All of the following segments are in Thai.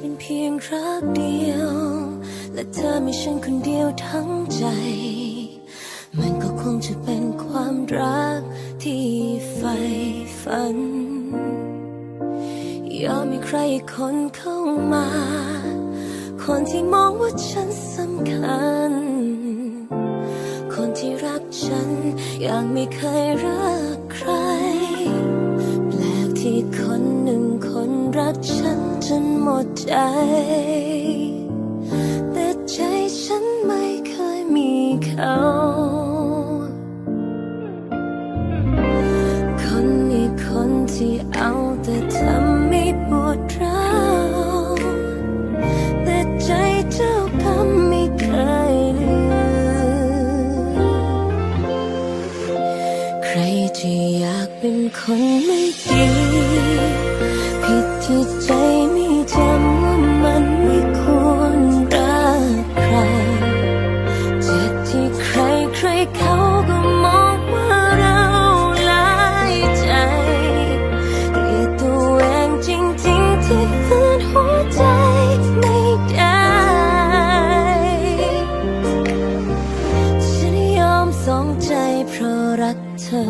เป็นเพียงรักเดียว และเธอมีฉันคนเดียวทั้งใจ มันก็คงจะเป็นความรักที่ใฝ่ฝัน ยอมมีใครอีกคนเข้ามา คนที่มองว่าฉันสำคัญ คนที่รักฉันอย่างไม่เคยรัก ใจ แต่ใจฉันไม่เคยมีเขา ที่ฝืนหัวใจไม่ได้ฉันยอมสองใจเพราะรักเธอ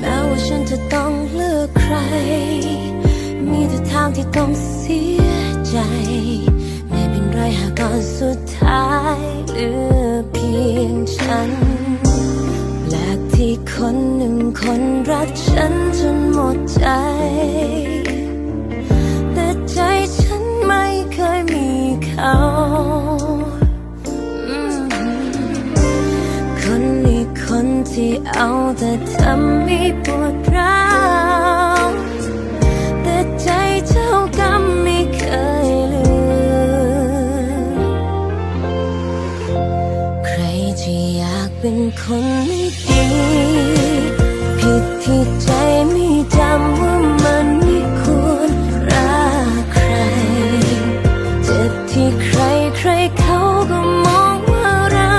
แม้ว่าฉันจะต้องเลือกใคร มีแต่ทางที่ต้องเสียใจ คนรักฉันจนหมดใจ แต่ใจฉันไม่เคยมีเขาคนนี้คนที่เอาแต่ทำให้ปวดร้าวแต่ใจเจ้ากรรมไม่เคยลืมใครที่อยากเป็นคนไม่ดี ผิดที่ใจไม่จำว่ามันไม่ควรรักใคร เจ็บที่ใครใครเขาก็มองว่าเรา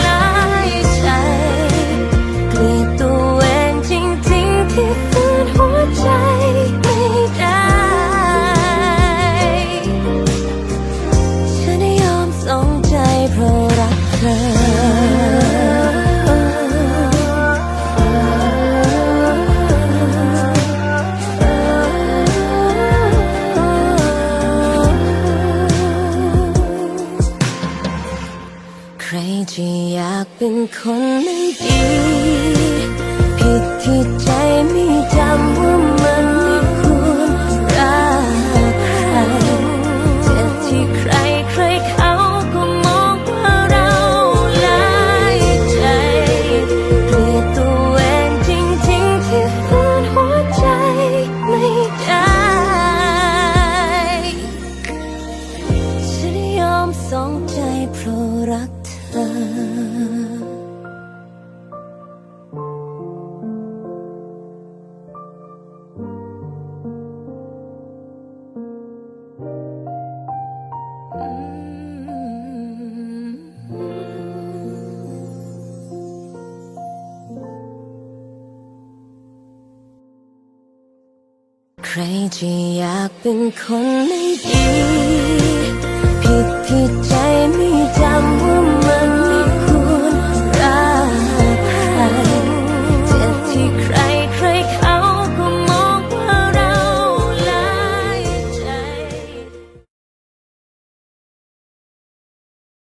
หลายใจเกลียดตัวเองจริงๆที่ฝืนหัวใจไม่ได้ ฉันยอมสองใจเพราะรักเธอ ครจะอยากเป็นคนไม่ดี ผิดที่ใจไม่จำว่า ใครจะอยากเป็นคนไม่ดี ผิดที่